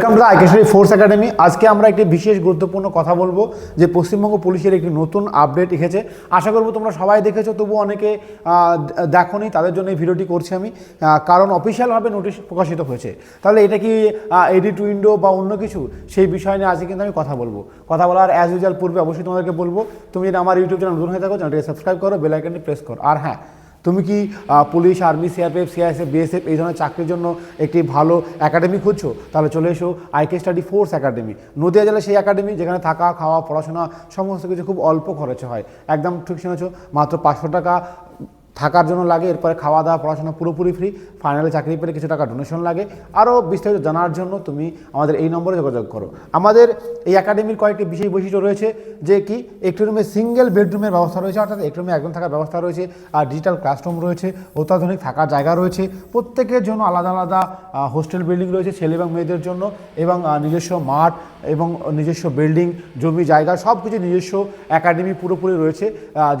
Welcome to আইকেশ্বরী force academy আজকে আমরা একটি বিশেষ গুরুত্বপূর্ণ কথা বলব যে পশ্চিমবঙ্গ পুলিশের একটি নতুন আপডেট এসেছে। আশা করব তোমরা সবাই দেখেছ তবু অনেকে দেখো নি তাদের জন্য এই ভিডিওটি করছি আমি। কারণ অফিসিয়ালভাবে নোটিশ প্রকাশিত হয়েছে। তাহলে এটা কি এডিট উইন্ডো বা অন্য কিছু? সেই বিষয় নিয়ে আজকে কিন্তু আমি কথা বলব। কথা বলার অ্যাজ ইউজুয়াল পূর্বে অবশ্যই তোমাদেরকে বলব। তুমি যদি আমার ইউটিউব চ্যানেল নতুন হয়ে থাকো চ্যানেলটিকে সাবস্ক্রাইব করো বেল আইকনটি প্রেস করো। আর হ্যাঁ তুমি কি police, army, CRPF, CISF, BSF এই ধরনের চাকরির জন্য একটি ভালো একাডেমি খুঁজছো? তাহলে চলে এসো IK study force academy. Nadia জেলায় সেই একাডেমি যেখানে থাকা, খাওয়া, পড়াশোনা সমস্ত কিছু খুব অল্প খরচে হয়। একদম ঠিক শুনেছো, মাত্র পাঁচশো টাকা থাকার জন্য লাগে, এরপরে খাওয়া দাওয়া পড়াশোনা পুরোপুরি ফ্রি ফাইনালে চাকরি পেলে কিছু টাকা ডোনেশন লাগে। আরও বিস্তারিত জানার জন্য তুমি আমাদের এই নম্বরে যোগাযোগ করো। আমাদের এই একাডেমির কয়েকটি বিশেষ বৈশিষ্ট্য রয়েছে, যে কি একটি রুমে সিঙ্গেল বেডরুমের ব্যবস্থা রয়েছে, অর্থাৎ একটি রুমে একজন থাকার ব্যবস্থা রয়েছে, আর ডিজিটাল ক্লাসরুম রয়েছে, অত্যাধুনিক থাকার জায়গা রয়েছে। প্রত্যেকের জন্য আলাদা আলাদা হোস্টেল বিল্ডিং রয়েছে ছেলে এবং মেয়েদের জন্য, এবং নিজস্ব মাঠ এবং নিজস্ব বিল্ডিং জমি, জায়গা সব কিছু নিজস্ব একাডেমি পুরোপুরি রয়েছে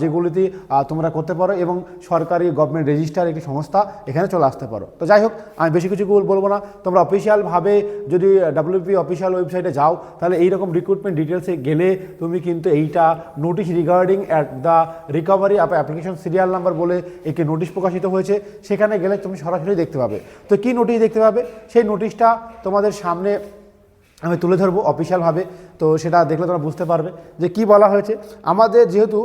যেগুলিতে তোমরা করতে পারো এবং সরকারি গভর্নমেন্ট রেজিস্টার একটি সংস্থা, এখানে চলে আসতে পারো। তো যাই হোক, আমি বেশি কিছু বল- বলব না। তোমরা অফিসিয়ালভাবে যদি ডাব্লিউপি অফিসিয়াল ওয়েবসাইটে যাও, তাহলে এইরকম রিক্রুটমেন্ট ডিটেলসে গেলে তুমি কিন্তু এইটা notice regarding at the recovery of application serial number বলে একটি নোটিশ প্রকাশিত হয়েছে। সেখানে গেলে তুমি সরাসরি দেখতে পাবে। তো কী নোটিশ দেখতে পাবে? সেই নোটিশটা তোমাদের সামনে আমি তুলে ধরবো অফিসিয়ালভাবে তো সেটা দেখলে তোমরা বুঝতে পারবে যে কি বলা হয়েছে। আমাদের যেহেতু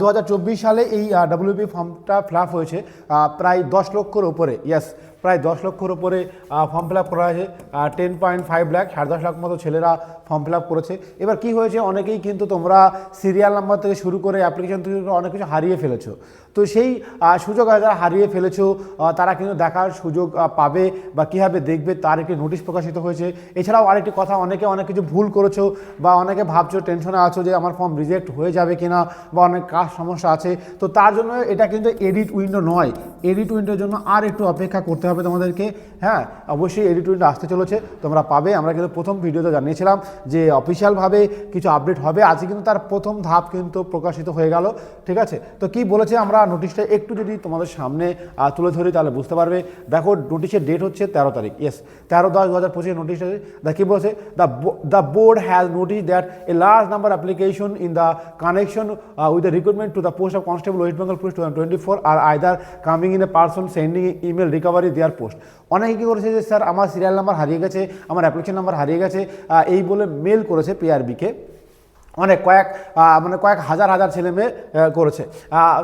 দু হাজার চব্বিশ সালে এই ডাব্লিউপি ফর্মটা ফিল হয়েছে প্রায় দশ লক্ষর উপরে ইয়েস প্রায় দশ লক্ষর উপরে ফর্ম ফিল করা হয়েছে টেন পয়েন্ট ফাইভ লাখ সাড়ে দশ লাখ মতো ছেলেরা ফর্ম ফিল করেছে। এবার কি হয়েছে, অনেকেই কিন্তু তোমরা সিরিয়াল নাম্বার থেকে শুরু করে অ্যাপ্লিকেশন থেকে অনেক কিছু হারিয়ে ফেলেছো। তো সেই সুযোগ যারা হারিয়ে ফেলেছো তারা কিন্তু দেখার সুযোগ পাবে বা কীভাবে দেখবে তার একটি নোটিশ প্রকাশিত হয়েছে। এছাড়াও আরেকটি কথা, অনেকে অনেক কিছু ভুল করেছ বা অনেকে ভাবছ টেনশনে আছো যে আমার ফর্ম রিজেক্ট হয়ে যাবে কিনা বা অনেক কাজ সমস্যা আছে, তো তার জন্য এটা কিন্তু এডিট উইন্ডো নয়। এডিট উইন্ডোর জন্য আর একটু অপেক্ষা করতে হবে তোমাদেরকে। হ্যাঁ অবশ্যই এডিট উইন্ডো আসতে চলেছে, তোমরা পাবে। আমরা কিন্তু প্রথম ভিডিওতে জানিয়েছিলাম যে অফিসিয়ালভাবে কিছু আপডেট হবে। আজকে কিন্তু তার প্রথম ধাপ কিন্তু প্রকাশিত হয়ে গেল, ঠিক আছে? তো কি বলেছে আমরা নোটিশটা একটু যদি তোমাদের সামনে তুলে ধরি তাহলে বুঝতে পারবে। দেখো নোটিশের ডেট হচ্ছে তেরো তারিখ ইয়েস তেরো দশ দু হাজার পঁচিশ নোটিশ দা কি বলছে? The the board has notice that a large number application in the connection with the recruitment to the post of constable West Bengal police two twenty four or either coming in a person sending email recovery their post অনেকে কী করেছে যে, sir, আমার serial number হারিয়ে গেছে, আমার application number হারিয়ে গেছে এই বলে মেল করেছে পিআরবিকে অনেক কয়েক মানে কয়েক হাজার হাজার ছেলে মেয়ে করেছে।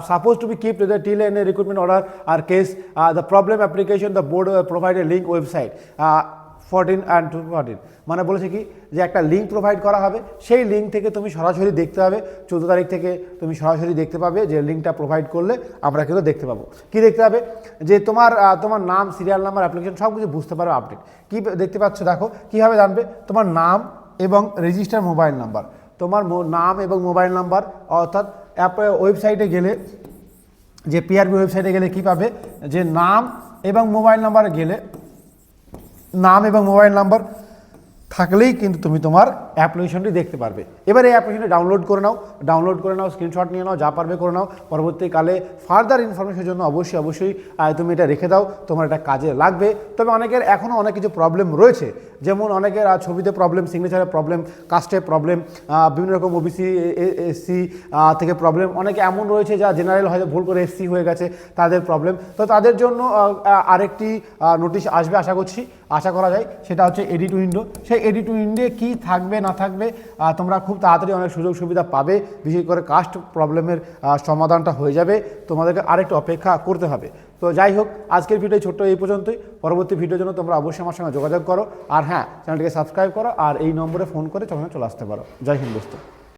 Suppose to be keep the till an recruitment order or case the problem application the board provide a link website fourteen and two fourteen মানে বলেছে কি যে একটা লিঙ্ক প্রোভাইড করা হবে, সেই লিঙ্ক থেকে তুমি সরাসরি দেখতে পাবে, চোদ্দ তারিখ থেকে তুমি সরাসরি দেখতে পাবে যে লিঙ্কটা প্রোভাইড করলে আমরা কিন্তু দেখতে পাবো। কি দেখতে পাবে? যে তোমার তোমার নাম সিরিয়াল নাম্বার অ্যাপ্লিকেশন সব কিছু বুঝতে পারো আপডেট কী দেখতে পাচ্ছ? দেখো, কীভাবে জানবে? তোমার নাম এবং রেজিস্টার মোবাইল নাম্বার তোমার নাম এবং মোবাইল নাম্বার অর্থাৎ অ্যাপ ওয়েবসাইটে গেলে, যে পিআরবি ওয়েবসাইটে গেলে কী পাবে? যে নাম এবং মোবাইল নাম্বারে গেলে নাম এবং মোবাইল নাম্বার থাকলেই কিন্তু তুমি তোমার অ্যাপ্লিকেশনটি দেখতে পারবে। এবার এই অ্যাপ্লিকেশনটি ডাউনলোড করে নাও, ডাউনলোড করে নাও, স্ক্রিনশট নিয়ে নাও, যা পারবে করে নাও। পরবর্তীকালে ফার্দার ইনফরমেশনের জন্য অবশ্যই অবশ্যই তুমি এটা রেখে দাও, তোমার এটা কাজে লাগবে। তবে অনেকের এখনও অনেক কিছু প্রবলেম রয়েছে। যেমন অনেকের ছবিতে প্রবলেম সিগনেচারের প্রবলেম কাস্টে প্রবলেম বিভিন্ন রকম ওবিসি এসসি থেকে প্রবলেম অনেকে এমন রয়েছে যা জেনারেল হয়তো ভুল করে এসসি হয়ে গেছে, তাদের প্রবলেম তো তাদের জন্য আরেকটি নোটিশ আসবে, আশা করছি, আশা করা যায়। সেটা হচ্ছে এডিট উইন্ডো সেই এডিট উইন্ডে কী থাকবে না থাকবে তোমরা খুব তাড়াতাড়ি অনেক সুযোগ সুবিধা পাবে। বিশেষ করে কাস্ট প্রবলেমের সমাধানটা হয়ে যাবে। তোমাদেরকে আরেকটু অপেক্ষা করতে হবে। তো যাই হোক, আজকের ভিডিও ছোট্ট এই পর্যন্তই। পরবর্তী ভিডিওর জন্য তোমরা অবশ্যই আমার সঙ্গে যোগাযোগ করো। আর হ্যাঁ চ্যানেলটিকে সাবস্ক্রাইব করো। আর এই নম্বরে ফোন করে তখন চলে আসতে পারো। জয় হিন্দ দোস্ত।